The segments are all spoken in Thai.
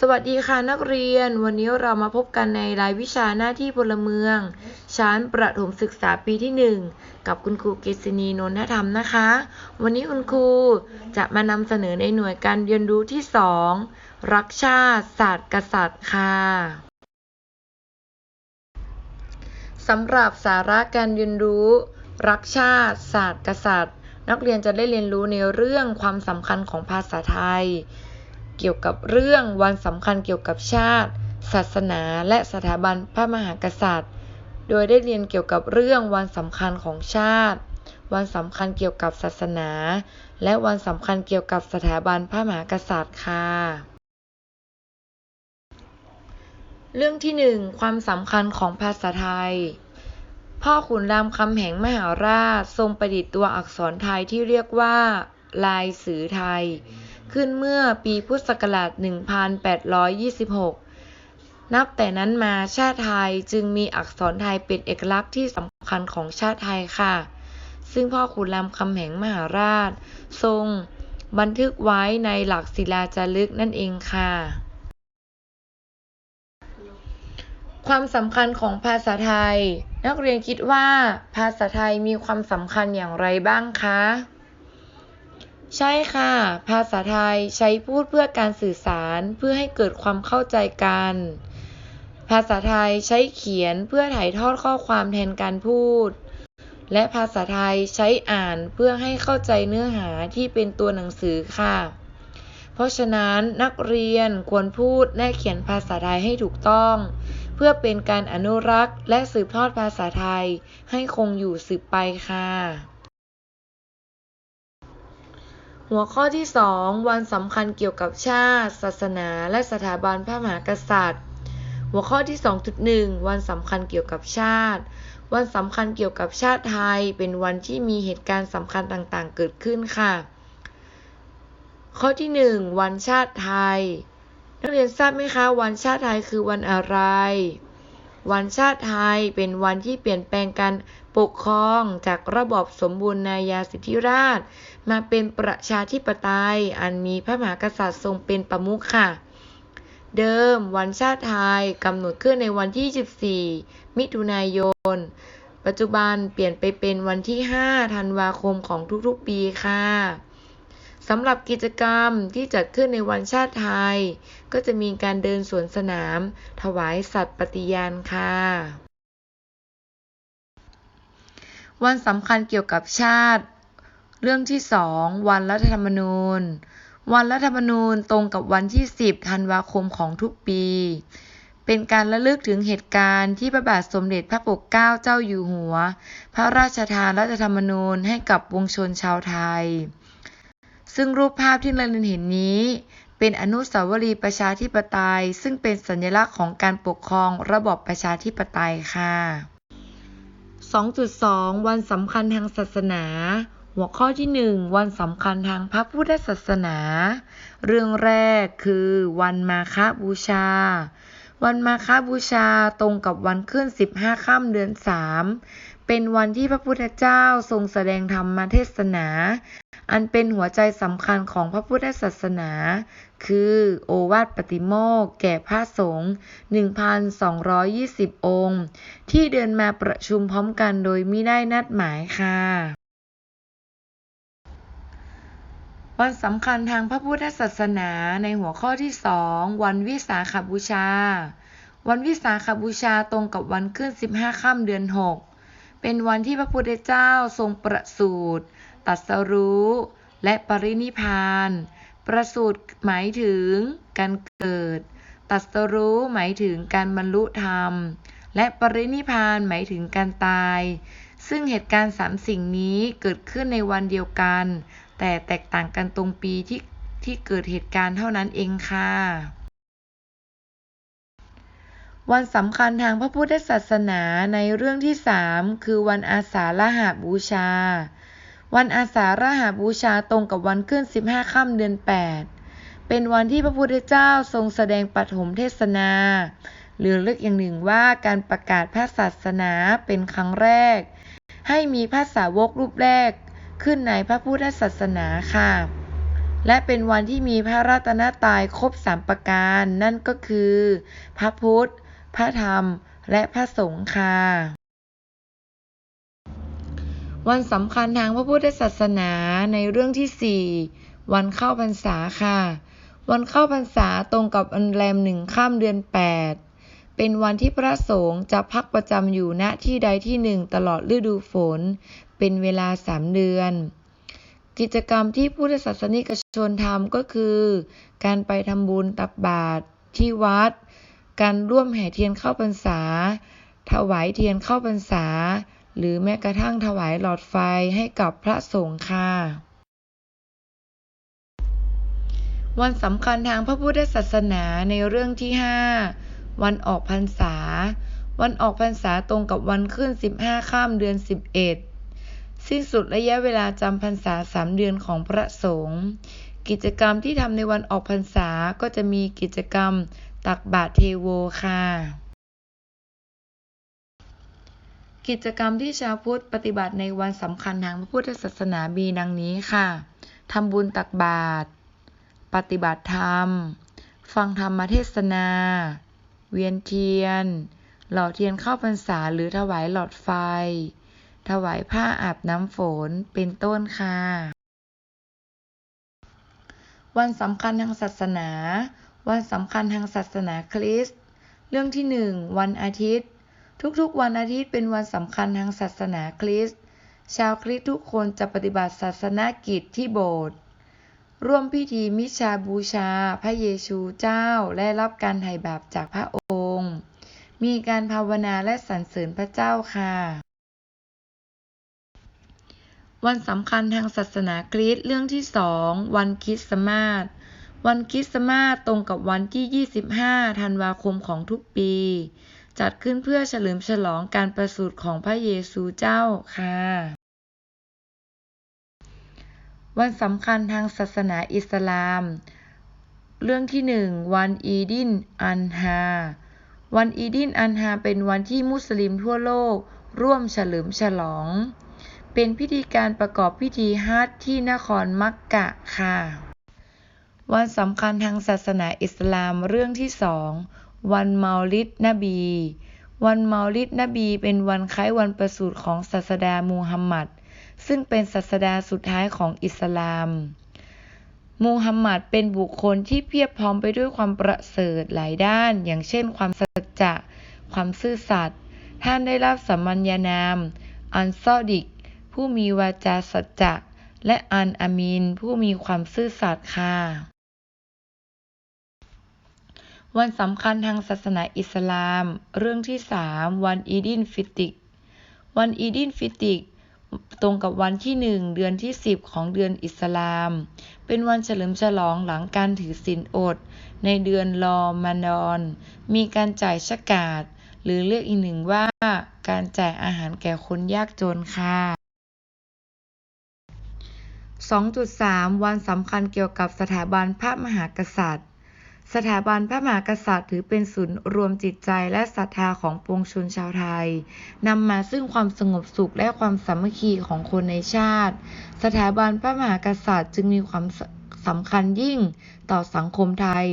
สวัสดีค่ะนักเรียน วันนี้เรามาพบกันในรายวิชาหน้าที่พลเมือง ชั้นประถมศึกษาปีที่ 1 กับคุณครูเกษณีนนทธรรมนะคะ วันนี้คุณครูจะมานำเสนอในหน่วยการเรียนรู้ที่ 2 รักชาติศาสตร์กษัตริย์ค่ะสำหรับสาระการเรียนรู้ รักชาติศาสตร์กษัตริย์ นักเรียนจะได้เรียนรู้ในเรื่องความสำคัญของภาษาไทย เกี่ยวกับเรื่องวันสำคัญเกี่ยวกับชาติ ศาสนา และสถาบันพระมหากษัตริย์ โดยได้เรียนเกี่ยวกับเรื่องวันสำคัญของชาติ วันสำคัญเกี่ยวกับศาสนา และวันสำคัญเกี่ยวกับสถาบันพระมหากษัตริย์ค่ะเรื่องที่หนึ่งความสำคัญของภาษาไทย พ่อขุนรามคำแหงมหาราชทรงประดิษฐ์ตัวอักษรไทยที่เรียกว่า ลายสือไทย ขึ้นเมื่อปีพุทธศักราช 1826 นับแต่นั้นมาชาติไทยจึงมีอักษรไทยเป็นเอกลักษณ์ที่สำคัญของชาติไทยค่ะ ซึ่งพ่อขุนรามคำแหงมหาราช ทรงบันทึกไว้ในหลักศิลาจารึกนั่นเองค่ะ ความสำคัญของภาษาไทย นักเรียนคิดว่าภาษาไทยมีความสำคัญอย่างไรบ้างคะ ใช่ค่ะ ภาษาไทยใช้พูดเพื่อการสื่อสารเพื่อให้เกิดความเข้าใจกัน ภาษาไทยใช้เขียนเพื่อถ่ายทอดข้อความแทนการพูด และภาษาไทยใช้อ่านเพื่อให้เข้าใจเนื้อหาที่เป็นตัวหนังสือค่ะ เพราะฉะนั้นนักเรียนควรพูดและเขียนภาษาไทยให้ถูกต้อง เพื่อเป็นการอนุรักษ์และสืบทอดภาษาไทยให้คงอยู่สืบไปค่ะ หัวข้อที่ 2 วันสำคัญเกี่ยวกับชาติ ศาสนา และสถาบันพระมหากษัตริย์ หัวข้อที่ 2.1 วันสำคัญเกี่ยวกับชาติ วันสำคัญเกี่ยวกับชาติไทย เป็นวันที่มีเหตุการณ์สำคัญต่างๆ เกิดขึ้นค่ะ ข้อที่ 1 วันชาติไทย นักเรียนทราบไหมคะ วันชาติไทยคือวันอะไร วันชาติไทยเป็นวันที่เปลี่ยนแปลงการปกครองจากระบอบสมบูรณาญาสิทธิราช มาเป็นประชาธิปไตย อันมีพระมหากษัตริย์ทรงเป็นประมุขค่ะ เดิมวันชาติไทยกำหนดขึ้นในวันที่ 24 มิถุนายน ปัจจุบันเปลี่ยนไปเป็นวันที่ 5 ธันวาคมของทุกๆปีค่ะ สำหรับกิจกรรมที่จัดขึ้นในวันชาติไทย ก็จะมีการเดินสวนสนาม ถวายสัตย์ปฏิญาณค่ะ วันสำคัญเกี่ยวกับชาติ เรื่องที่ 2 วันรัฐธรรมนูญ วันรัฐธรรมนูญตรงกับวันที่ 10 ธันวาคมของทุกปี เป็นการระลึกถึงเหตุการณ์ที่พระบาทสมเด็จพระปกเกล้าเจ้าอยู่หัว พระราชทานรัฐธรรมนูญให้กับวงชนชาวไทย ซึ่งรูปภาพที่เราเห็นนี้ เป็นอนุสาวรีย์ประชาธิปไตย ซึ่งเป็นสัญลักษณ์ของการปกครองระบอบประชาธิปไตยค่ะ 2.2 วันสำคัญทางศาสนา หัวข้อที่ 1 วันสำคัญทางพระพุทธศาสนา เรื่องแรกคือวันมาฆบูชา วันมาฆบูชาตรงกับวันขึ้น 15 ค่ำเดือน 3 เป็นวันที่พระพุทธเจ้าทรงแสดงธรรมเทศนา อันเป็นหัวใจสำคัญของพระพุทธศาสนา คือโอวาทปฏิโมกข์แก่พระสงฆ์ 1,220 องค์ ที่เดินมาประชุมพร้อมกันโดยไม่ได้นัดหมายค่ะ วันสำคัญทางพระพุทธศาสนาในหัวข้อที่2วันวิสาขบูชา วันวิสาขบูชาตรงกับวันขึ้น 15 ค่ำเดือน 6 เป็นวันที่พระพุทธเจ้าทรงประสูติ ตัสรู้ และปรินิพาน ประสูติหมายถึงการเกิด ตัสรู้หมายถึงการบรรลุธรรม และปรินิพานหมายถึงการตาย ซึ่งเหตุการณ์สามสิ่งนี้เกิดขึ้นในวันเดียวกัน แต่แตกต่างกันตรงปีที่ที่เกิดเหตุการณ์เท่านั้นเองค่ะ วันสำคัญทางพระพุทธศาสนาในเรื่องที่ 3 คือวันอาสาฬหบูชา วันอาสาฬหบูชาตรงกับวันขึ้น 15 ค่ำเดือน 8 เป็นวันที่พระพุทธเจ้าทรงแสดงปฐมเทศนา หรือเรียกอย่างหนึ่งว่าการประกาศพระศาสนาเป็นครั้งแรก ให้มีพระสาวกรูปแรกขึ้นในพระพุทธศาสนาค่ะ และเป็นวันที่มีพระรัตนตรัยครบสามประการ นั่นก็คือ พระพุทธ พระธรรม และพระสงฆ์ค่ะ วันสำคัญทางพระพุทธศาสนาในเรื่องที่ 4 วันเข้าพรรษาค่ะ วันเข้าพรรษาตรงกับวันแรมหนึ่งข้ามเดือน 8 เป็นวันที่พระสงฆ์จะพักประจำอยู่ณที่ใดที่หนึ่งตลอดฤดูฝน เป็นเวลาสามเดือน กิจกรรมที่พุทธศาสนิกชนทำก็คือ การไปทำบุญตักบาตรที่วัด การร่วมแห่เทียนเข้าพรรษา ถวายเทียนเข้าพรรษา หรือแม้กระทั่งถวายหลอดไฟให้กับพระสงฆ์ค่ะ วันสำคัญทางพระพุทธศาสนาในเรื่องที่ 5 วันออกพรรษา วันออกพรรษาตรงกับวันขึ้น 15 ข้ามเดือน 11 สิ้นสุดระยะเวลาจำพรรษา 3 เดือนของพระสงฆ์กิจกรรมที่ทำในวันออกพรรษาก็จะมีกิจกรรมตักบาตรเทโวค่ะ กิจกรรมที่ชาวพุทธปฏิบัติในวันสำคัญทางพระพุทธศาสนามีดังนี้ค่ะทำบุญตักบาตร ปฏิบัติธรรม ฟังธรรมเทศนา เวียนเทียน หล่อเทียนเข้าพรรษาหรือถวายหลอดไฟ ถวายผ้าอาบน้ำฝน เป็นต้นค่ะ วันสำคัญทางศาสนา วันสำคัญทางศาสนาคริสต์ เรื่องที่หนึ่งวันอาทิตย์ ทุกๆ วันอาทิตย์เป็นวันสำคัญทางศาสนาคริสต์ ชาวคริสต์ทุกคนจะปฏิบัติศาสนกิจที่โบสถ์ ร่วมพิธีมิชาบูชา พระเยซูเจ้า และรับการไถ่บาปจากพระองค์ มีการภาวนาและสรรเสริญพระเจ้าค่ะ วันสำคัญทางศาสนาคริสต์เรื่องที่สองวันคริสต์มาส วันคริสต์มาสตรงกับวันที่ 25 ธันวาคมของทุกปี จัดขึ้นเพื่อเฉลิมฉลองการประสูติของพระเยซูเจ้าค่ะ วันสำคัญทางศาสนาอิสลาม เรื่องที่หนึ่งวันอีดินอันฮา วันอีดินอันฮาเป็นวันที่มุสลิมทั่วโลก ร่วมเฉลิมฉลอง เป็นพิธีการประกอบพิธีฮัจที่นครมักกะค่ะ วันสำคัญทางศาสนาอิสลามเรื่องที่สอง วันเมาลิดนบี วันเมาลิดนบีเป็นวันคล้ายวันประสูติของศาสดามูฮัมหมัด ซึ่งเป็นศาสดาสุดท้ายของอิสลาม มูฮัมหมัดเป็นบุคคลที่เพียบพร้อมไปด้วยความประเสริฐหลายด้าน อย่างเช่น ความสัจจะ ความซื่อสัตย์ ท่านได้รับสัมมัญญานาม อันซอดิก ผู้มีวาจาสัจจะ และอันอามีนผู้มีความซื่อสัตย์ค่ะ วันสำคัญทางศาสนาอิสลาม เรื่องที่สามวันอีดินฟิติก วันอีดินฟิติก ตรงกับวันที่หนึ่งเดือนที่สิบของเดือนอิสลาม เป็นวันเฉลิมฉลองหลังการถือศีลอด ในเดือนรอมฎอน มีการจ่ายชะกาด หรือเรียกอีกหนึ่งว่าการแจ่ายอาหารแก่คนยากจนค่ะ 2.3 วันสำคัญเกี่ยวกับสถาบันพระมหากษัตริย์ สถาบันพระมหากษัตริย์ถือเป็นศูนย์รวมจิตใจและศรัทธาของปวงชนชาวไทยนำมาซึ่งความสงบสุขและความสามัคคีของคนในชาติ สถาบันพระมหากษัตริย์จึงมีความสำคัญยิ่งต่อสังคมไทย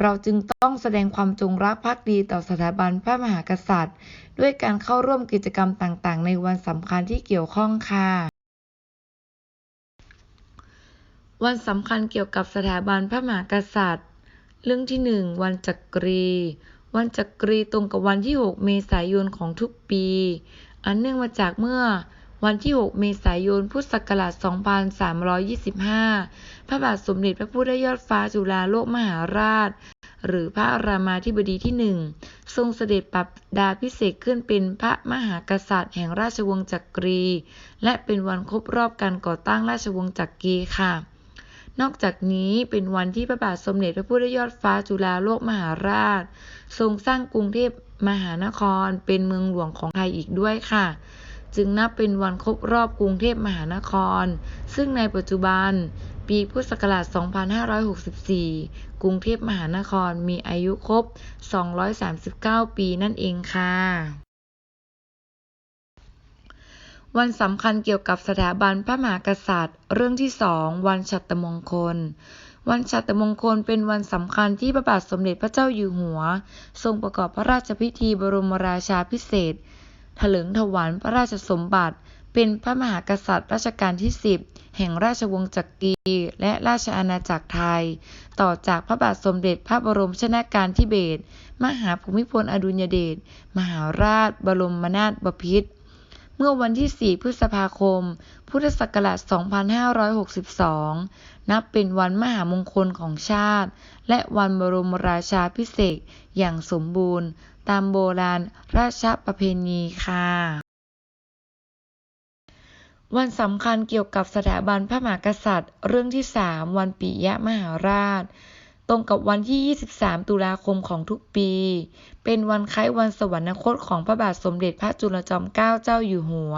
เราจึงต้องแสดงความจงรักภักดีต่อสถาบันพระมหากษัตริย์ ด้วยการเข้าร่วมกิจกรรมต่างๆ ในวันสำคัญที่เกี่ยวข้องค่ะวันสำคัญเกี่ยวกับสถาบันพระมหากษัตริย์ เรื่องที่หนึ่งวันจักรี วันจักรีตรงกับวันที่ 6 เมษายนของทุกปี อันเนื่องมาจากเมื่อวันที่ 6 เมษายน พุทธศักราช 2325 พระบาทสมเด็จพระพุทธยอดฟ้าจุฬาโลกมหาราช หรือพระรามาธิบดีที่หนึ่ง ทรงเสด็จปรับดาพิเศษขึ้นเป็นพระมหากษัตริย์แห่งราชวงศ์จักรี และเป็นวันครบรอบการก่อตั้งราชวงศ์จักรีค่ะ นอกจากนี้เป็นวันที่พระบาทสมเด็จพระพุทธยอดฟ้าจุฬาโลกมหาราช ทรงสร้างกรุงเทพมหานครเป็นเมืองหลวงของไทยอีกด้วยค่ะ จึงนับเป็นวันครบรอบกรุงเทพมหานคร ซึ่งในปัจจุบันปีพุทธศักราช 2564 กรุงเทพมหานครมีอายุครบ 239 ปีนั่นเองค่ะ วันสำคัญเกี่ยวกับสถาบันพระมหากษัตริย์ เรื่องที่สองวันฉัตรมงคล วันฉัตรมงคลเป็นวันสำคัญที่พระบาทสมเด็จพระเจ้าอยู่หัว ทรงประกอบพระราชพิธีบรมราชาพิเศษถลิงถวัลพระราชสมบัติ เป็นพระมหากษัตริย์รัชกาลที่ 10 แห่งราชวงศ์จักรีและราชอาณาจักรไทย ต่อจากพระบาทสมเด็จพระบรมชนากาธิเบศรมหาภูมิพลอดุลยเดชมหาราช บรมนาถบพิตร เมื่อวันที่ 4 พฤษภาคม พุทธศักราช 2562 นับเป็นวันมหามงคลของชาติ และวันบรมราชาพิเศษอย่างสมบูรณ์ ตามโบราณราชประเพณีค่ะ วันสำคัญเกี่ยวกับสถาบันพระมหากษัตริย์ เรื่องที่ 3 วันปิยะมหาราช ตรงกับวันที่ 23 ตุลาคมของทุกปี เป็นวันคล้ายวันสวรรคตของพระบาทสมเด็จพระจุลจอมเกล้าเจ้าอยู่หัว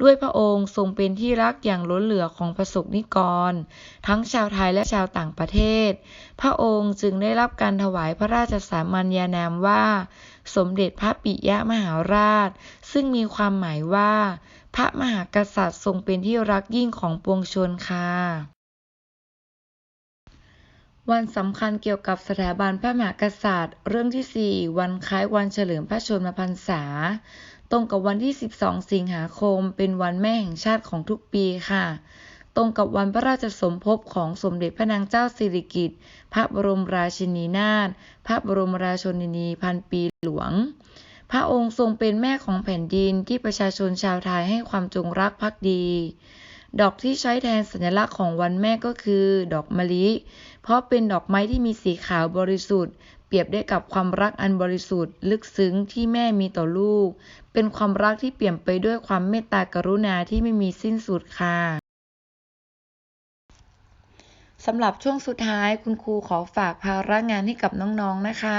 ด้วยพระองค์ทรงเป็นที่รักอย่างล้นเหลือของประสบนิกร ทั้งชาวไทยและชาวต่างประเทศ พระองค์จึงได้รับการถวายพระราชสามัญญานามว่า สมเด็จพระปิยมหาราช ซึ่งมีความหมายว่า พระมหากษัตริย์ทรงเป็นที่รักยิ่งของปวงชนค่ะ วันสำคัญเกี่ยวกับสถาบันพระมหากษัตริย์ เรื่องที่ 4 วันคล้ายวันเฉลิมพระชนมพรรษา ตรงกับวันที่ 12 สิงหาคม เป็นวันแม่แห่งชาติของทุกปีค่ะ ตรงกับวันพระราชสมภพของสมเด็จพระนางเจ้าสิริกิติ์พระบรมราชินีนาถพระบรมราชชนนีพันปีหลวง พระองค์ทรงเป็นแม่ของแผ่นดินที่ประชาชนชาวไทยให้ความจงรักภักดี ดอกที่ใช้แทนสัญลักษณ์ของวันแม่ก็คือ ดอกมะลิ เพราะเป็นดอกไม้ที่มีสีขาวบริสุทธิ์ เปรียบได้กับความรักอันบริสุทธิ์ ลึกซึ้งที่แม่มีต่อลูก เป็นความรักที่เปี่ยมไปด้วยความเมตตากรุณาที่ไม่มีสิ้นสุดค่ะสำหรับช่วงสุดท้ายคุณครูขอฝากภาระงานให้กับน้องๆนะคะ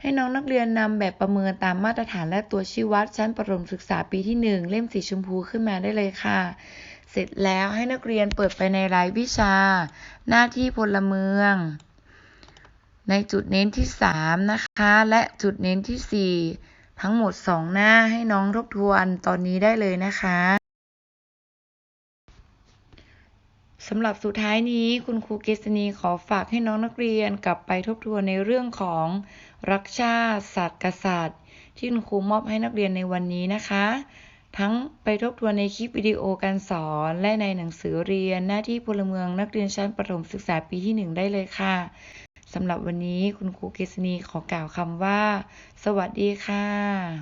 ให้น้องนักเรียนนำแบบประเมินตามมาตรฐานและตัวชี้วัดชั้นประถมศึกษาปีที่ 1 เล่มสีชมพูขึ้นมาได้เลยค่ะ เสร็จแล้วให้นักเรียนเปิดไปในรายวิชา หน้าที่พลเมือง ในจุดเน้นที่ 3 นะคะ และจุดเน้นที่ 4 ทั้งหมด 2 หน้าให้น้องทบทวนตอนนี้ได้เลยนะคะสำหรับสุดท้ายนี้คุณครูเกษณีขอฝากให้น้องนักเรียนกลับไปทบทวนในเรื่องของรักชาติศาสตร์กษัตริย์ ที่คุณครูมอบให้นักเรียนในวันนี้นะคะ ทั้งไปทบทวนในคลิปวิดีโอการสอนและในหนังสือเรียนหน้าที่พลเมืองนักเรียนชั้นประถมศึกษาปีที่ 1 ได้เลยค่ะสำหรับวันนี้คุณครูเกษณีขอกล่าวคำว่า สวัสดีค่ะ